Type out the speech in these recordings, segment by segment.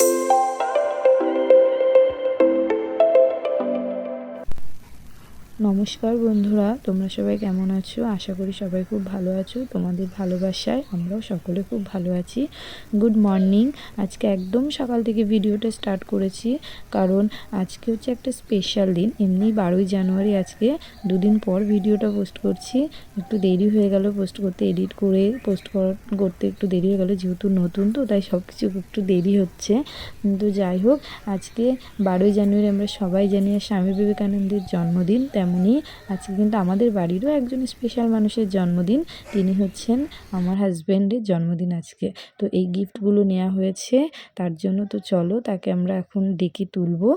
Música নমস্কার বন্ধুরা, তোমরা সবাই কেমন আছো? আশা করি সবাই খুব ভালো আছো। তোমাদের ভালোবাসায় আমরাও সকলে খুব ভালো আছি। গুড মর্নিং আজকে একদম সকাল থেকে ভিডিওটা স্টার্ট করেছি, কারণ আজকে হচ্ছে একটা স্পেশাল দিন। এমনি বারোই জানুয়ারি আজকে দুদিন পর ভিডিওটা পোস্ট করছি। একটু দেরি হয়ে গেল পোস্ট করতে এডিট করে পোস্ট করতে একটু দেরি হয়ে গেল, যেহেতু নতুন তো, তাই সব কিছু একটু দেরি হচ্ছে। কিন্তু যাই হোক, আজকে বারোই জানুয়ারি আমরা সবাই জানি স্বামী বিবেকানন্দের জন্মদিন তেমনই। আজকে কিন্তু আমাদের বাড়িরও একজন স্পেশাল মানুষের জন্মদিন। তিনি হচ্ছেন আমার হাজব্যান্ডের জন্মদিন আজকে। তো এই গিফটগুলো নেওয়া হয়েছে। তার জন্য তো চলো তাকে আমরা এখন ডেকে তুলবো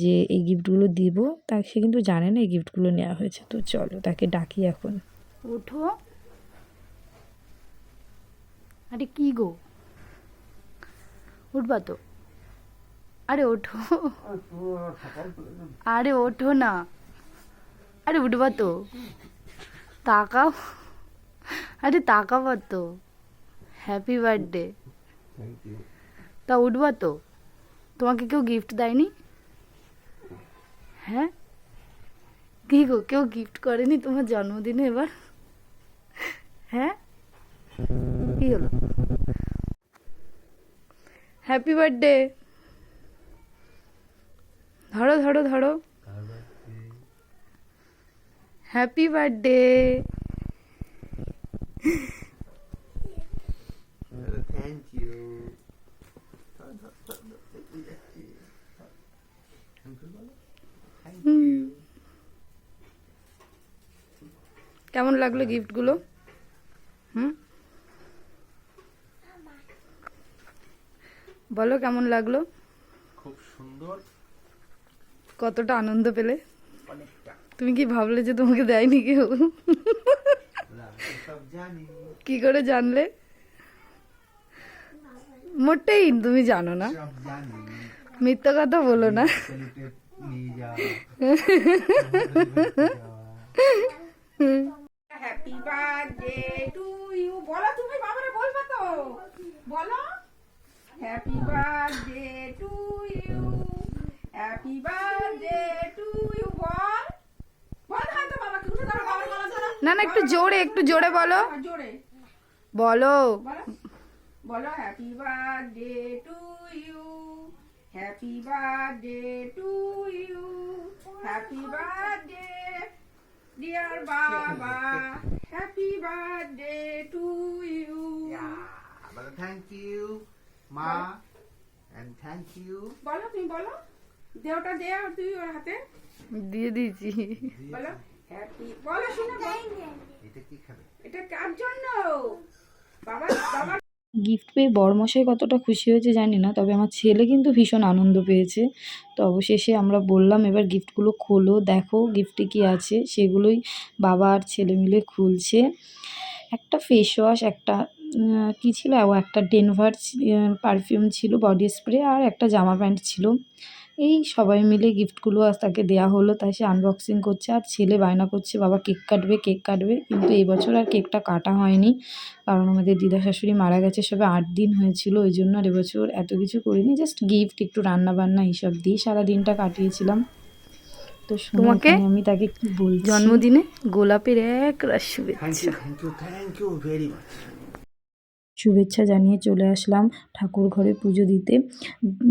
যে এই গিফটগুলো দিব। তা সে কিন্তু জানে না এই গিফটগুলো নেওয়া হয়েছে। তো চলো তাকে ডাকি এখন। উঠো আরে কি গো? উঠবা তো। আরে ওঠো। আরে ওঠো না। আরে উঠবা তো। তাকাও। আরে তাকাবা তো। হ্যাপি বার্থডে তা উঠবা তো। তোমাকে কেউ গিফট দেয়নি? হ্যাঁ? কি গো কেউ গিফট করেনি তোমার জন্মদিনে এবার? হ্যাঁ? কি হলো? হ্যাপি বার্থডে ধরো ধরো ধরো। Happy birthday. Thank you. কেমন লাগল গিফটগুলো হুম? বলো কেমন লাগল? খুব সুন্দর। কতটা আনন্দ পেলে? অনেকটা তুমি কি ভাবলে যে তোমাকে দেয়নি কেউ? কি করে জানলে? মোটেই তুমি জানো না। সব জানি। মিথ্যা কথা বলো না। হ্যাপি বার্থডে টু ইউ বলো তুমি বাবারে বলবে তো। বলো। Happy birthday to you happy birthday to you বল বল হ্যাঁ তো বাবাকে উঠে দাঁড়া বাবার গলা ধরো না না একটু জোরে একটু জোরে বলো। জোরে। বলো। বলো। বলো happy birthday to you happy birthday to you happy birthday dear baba happy birthday to you বলো thank you ma and thank you বলো তুমি বলো। দেওটা দে আর তুই ওর হাতে। দিয়ে দিয়েছি। বলো। হ্যাপি বলো শুনে এটা কি খাবে? এটা কার জন্য? বাবা বাবা। গিফট পেয়ে বড়মশাই কতটা খুশি হয়েছে জানি না তবে আমার ছেলে কিন্তু ভীষণ আনন্দ পেয়েছে। তো অবশেষে আমরা বললাম এবার গিফটগুলো খোলো দেখো গিফটে কি আছে। সেগুলোই বাবা আর ছেলে মিলে খুলছে। একটা ফেস ওয়াশ একটা কী ছিল? ও একটা ডেনভার পারফিউম ছিল বডি স্প্রে আর একটা জামা প্যান্ট ছিল। এই সবাই মিলে গিফটগুলো আজ তাকে দেওয়া হলো তাই সে আনবক্সিং করছে। আর ছেলে বায়না করছে বাবা কেক কাটবে কেক কাটবে। কিন্তু এই বছর আর কেকটা কাটা হয়নি কারণ আমাদের দিদা শাশুড়ি মারা গেছে সবে আট দিন হয়েছিল। ওই জন্য আর এবছর এত কিছু করিনি জাস্ট গিফট একটু রান্না বান্না এইসব দিয়ে সারা দিনটা কাটিয়েছিলাম। তো তোমাকে আমি তাকে কি বলছি? জন্মদিনে গোলাপের এক রাশ শুভেচ্ছা। Thank you thank you very much শুভেচ্ছা জানিয়ে চলে আসলাম ঠাকুর ঘরে পুজো দিতে।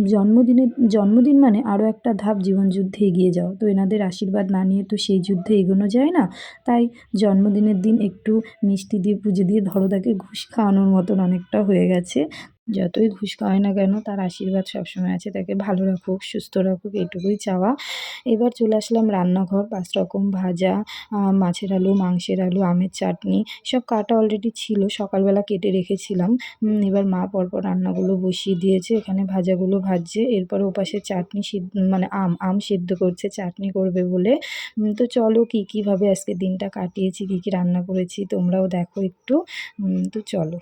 জন্মদিনে, জন্মদিন মানে আরও একটা ধাপ জীবনযুদ্ধে এগিয়ে যাও। তো এনাদের আশীর্বাদ না নিয়ে তো সেই যুদ্ধে এগোনো যায় না। তাই জন্মদিনের দিন একটু মিষ্টি দিয়ে, পুজো দিয়ে ধরো তাকে ঘুষ খাওয়ানোর মতন অনেকটা হয়ে গেছে। যতই ঘুষ খাওয়ায় না কেন, তার আশীর্বাদ সবসময় আছে। তাকে ভালো রাখুক, সুস্থ রাখুক, এইটুকুই চাওয়া। এবার চলে আসলাম রান্নাঘর। পাঁচ রকম ভাজা মাছের আলু, মাংসের আলু, আমের চাটনি, সব কাটা অলরেডি ছিল, সকালবেলা কেটে রেখেছিলাম। এবার মা পরপর রান্নাগুলো বসিয়ে দিয়েছে, এখানে ভাজাগুলো ভাজছে। এরপর ওপাশে চাটনি সিদ্ধ মানে আম আম সিদ্ধ করছে, চাটনি করবে বলে। তো চলো কী, কীভাবে আজকে দিনটা কাটিয়েছি, কী কী রান্না করেছি, তোমরাও দেখো একটু। তো চলো।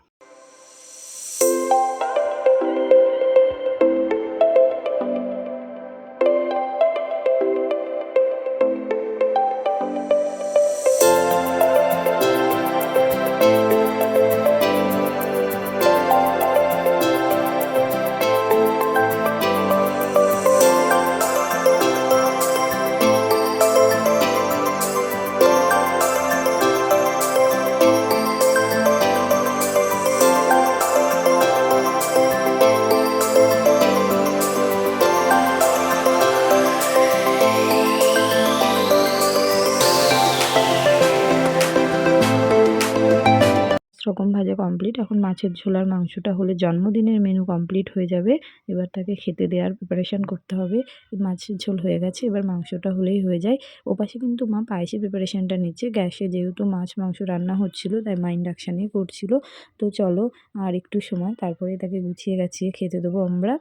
এখন মাছের ঝোলার মাংসটা হলে জন্মদিনের মেনু কমপ্লিট হয়ে যাবে। এবার তাকে খেতে দেওয়ার প্রিপারেশান করতে হবে। মাছের ঝোল হয়ে গেছে, এবার মাংসটা হলেই হয়ে যায়। ওপাশে কিন্তু মা পায়েসের প্রিপারেশানটা নিচ্ছে। গ্যাসে যেহেতু মাছ, মাংস রান্না হচ্ছিল, তাই মা ইন্ডাকশানে করছিল। তো চলো আর একটু সময়, তারপরে তাকে গুছিয়ে গাছিয়ে খেতে দেবো আমরা।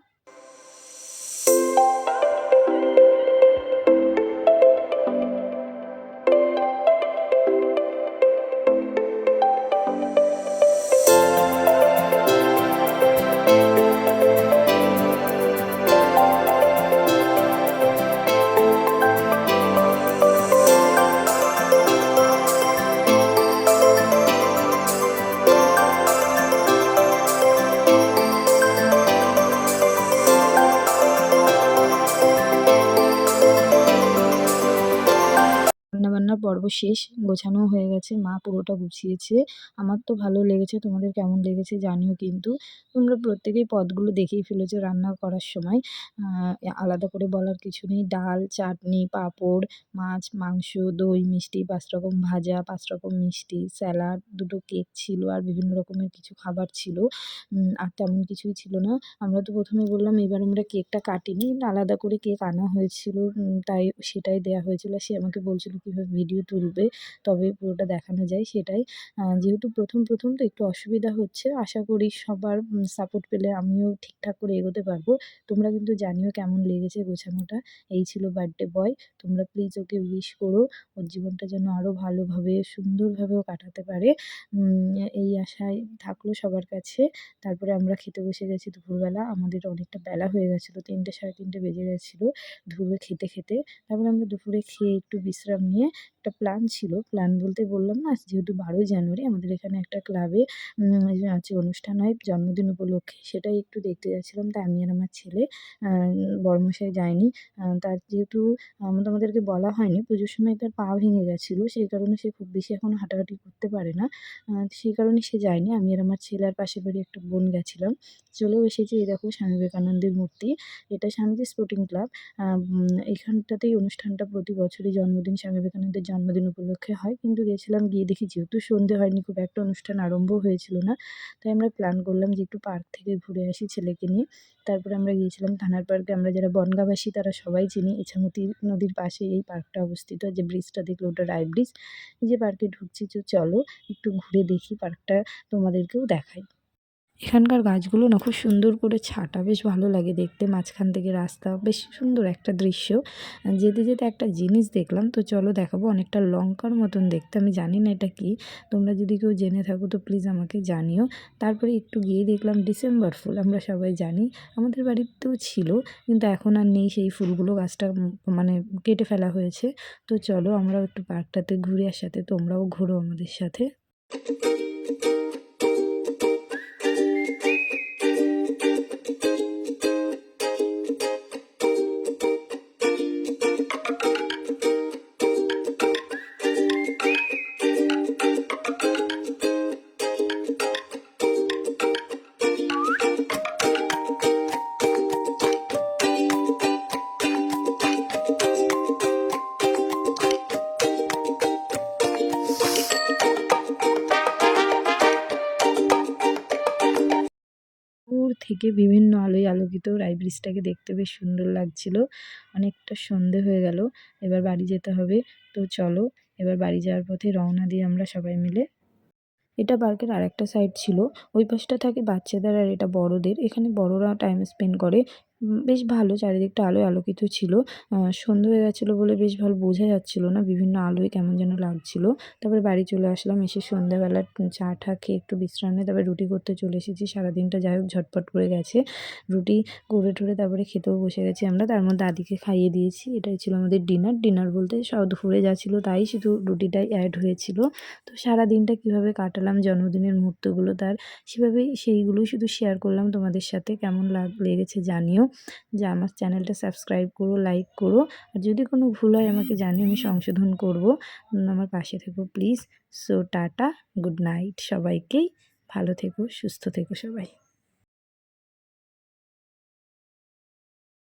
রান্নাবান্নার পর্ব শেষ গোছানো হয়ে গেছে, মা পুরোটা গুছিয়েছে। আমার তো ভালো লেগেছে, তোমাদের কেমন লেগেছে জানিও কিন্তু। তোমরা প্রত্যেকেই পদগুলো দেখেই ফেলেছো রান্না করার সময়। আলাদা করে বলার কিছু নেই। ডাল, চাটনি, পাঁপড়, মাছ, মাংস, দই, মিষ্টি, পাঁচ রকম ভাজা, পাঁচ রকম মিষ্টি, স্যালাড, দুটো কেক ছিল আর বিভিন্ন রকমের কিছু খাবার ছিল। আর তেমন কিছুই ছিল না। আমরা তো প্রথমে বললাম, এবার আমরা কেকটা কাটিনি। আলাদা করে কেক আনা হয়েছিল তাই সেটাই দেওয়া হয়েছিল। সে আমাকে বলছিল, কীভাবে ভিডিও তুলবে, তবে পুরোটা দেখানো যায় সেটাই। যেহেতু প্রথম প্রথম তো একটু অসুবিধা হচ্ছে, আশা করি সবার সাপোর্ট পেলে আমিও ঠিকঠাক করে এগোতে পারব। তোমরা কিন্তু জানিও কেমন লেগেছে গোছানোটা, এই ছিল বার্থডে বয় তোমরা প্লিজ ওকে উইশ করো, ওর জীবনটা যেন আরও ভালোভাবে সুন্দরভাবে ও কাটাতে পারে। এই আশায় থাকল সবার কাছে। তারপরে আমরা খেতে বসে গেছি দুপুরবেলা, আমাদের অনেকটা বেলা হয়ে গেছিল, তিনটে, সাড়ে তিনটে বেজে গেছিল দুপুরে খেতে খেতে। তারপরে আমরা দুপুরে খেয়ে একটু বিশ্রাম নিয়ে একটা প্ল্যান ছিল। প্ল্যান বলতে বললাম না, যেহেতু বারোই জানুয়ারি আমাদের এখানে একটা ক্লাবে আছে, অনুষ্ঠান হয়, জন্মদিন উপলক্ষে, সেটাই একটু দেখতে যাচ্ছিলাম। তাই আমি আর আমার ছেলে বড়মশাই যায়নি তার যেহেতু আমাদেরকে বলা হয়নি, পুজোর সময় তার পা ভেঙে গেছিল, সেই কারণে সে খুব বেশি এখন হাঁটাহাঁটি করতে পারে না। সেই কারণে সে যায়নি। আমি আর আমার ছেলে আর পাশের বাড়ি একটা বোন গেছিলাম। চলেও এসেছি এই দেখো স্বামী বিবেকানন্দের মূর্তি। এটা স্বামীজি স্পোর্টিং ক্লাব এখানটাতেই অনুষ্ঠানটা প্রতি বছরই জন্মদিন, স্বামী বিবেকানন্দের জন্মদিন উপলক্ষে হয়। কিন্তু গেছিলাম গিয়ে দেখি যেহেতু সন্ধে হয়নি, খুব একটা অনুষ্ঠান আরম্ভ হয়েছিল না। তাই আমরা প্ল্যান করলাম যে একটু পার্ক থেকে ঘুরে আসি ছেলেকে নিয়ে। তারপরে আমরা গিয়েছিলাম থানার পার্কে। আমরা যারা বনগাঁবাসী তারা সবাই চিনি। ইছামতি নদীর পাশে এই পার্কটা অবস্থিত। যে ব্রিজটা দেখল ওটা রায় ব্রিজ যে পার্কে ঢুকছি, তো চলো একটু ঘুরে দেখি পার্কটা তোমাদেরকেও দেখাই। এখানকার গাছগুলো না খুব সুন্দর করে ছাটা, বেশ ভালো লাগে দেখতে। মাঝখান থেকে রাস্তা, বেশ সুন্দর একটা দৃশ্য। যেতে যেতে একটা জিনিস দেখলাম, তো চলো দেখাবো অনেকটা লঙ্কার মতন দেখতে। আমি জানি না এটা কি। তোমরা যদি কেউ জেনে থাকো, তো প্লিজ আমাকে জানিও। তারপরে একটু গিয়ে দেখলাম ডিসেম্বর ফুল, আমরা সবাই জানি। আমাদের বাড়িতেও ছিল, কিন্তু এখন আর নেই সেই ফুলগুলো। গাছটা মানে কেটে ফেলা হয়েছে। তো চলো আমরাও একটু পার্কটাতে ঘুরে আসাতে, তোমরাও ঘোরো আমাদের সাথে। থেকে বিভিন্ন আলোয় আলোকিত রায় ব্রিজটাকে দেখতে বেশ সুন্দর লাগছিল। অনেকটা সন্ধে হয়ে গেল, এবার বাড়ি যেতে হবে। তো চলো, এবার বাড়ি যাওয়ার পথে রওনা দিই আমরা সবাই মিলে। এটা পার্কের আরেকটা সাইড ছিল। ওই পাশটা থাকে বাচ্চাদের আর এটা বড়দের। এখানে বড়রা টাইম স্পেন্ড করে। বেশ ভালো, চারিদিকটা আলোয় আলোকিত ছিল। সন্ধে হয়ে গেছিল বলে বেশ ভালো বোঝা যাচ্ছিল না, বিভিন্ন আলোয় কেমন যেন লাগছিল। তারপরে বাড়ি চলে আসলাম, এসে সন্ধ্যাবেলা চা টা খেয়ে একটু বিশ্রাম নিয়ে তারপরে রুটি করতে চলে এসেছি। সারাদিনটা যাই হোক ঝটপট করে গেছে। রুটি করে টুরে তারপরে খেতেও বসে গেছি আমরা। তার মধ্যে দাদিকে খাইয়ে দিয়েছি। এটাই ছিল আমাদের ডিনার। ডিনার বলতে সব দুপুরে যা ছিল তাই শুধু রুটিটাই অ্যাড হয়েছিল। তো সারা দিনটা কীভাবে কাটালাম, জন্মদিনের মুহূর্তগুলো তার, সেভাবেই সেইগুলোই শুধু শেয়ার করলাম তোমাদের সাথে। কেমন লাগ, লেগেছে জানিও। যে আমার চ্যানেলটা সাবস্ক্রাইব করো, লাইক করো। আর যদি কোনো ভুল হয় আমাকে জানিয়ে আমি সংশোধন করব। আমার পাশে থেকো please. So tata, good night সবাইকেই। ভালো থেকো, সুস্থ থেকো সবাই।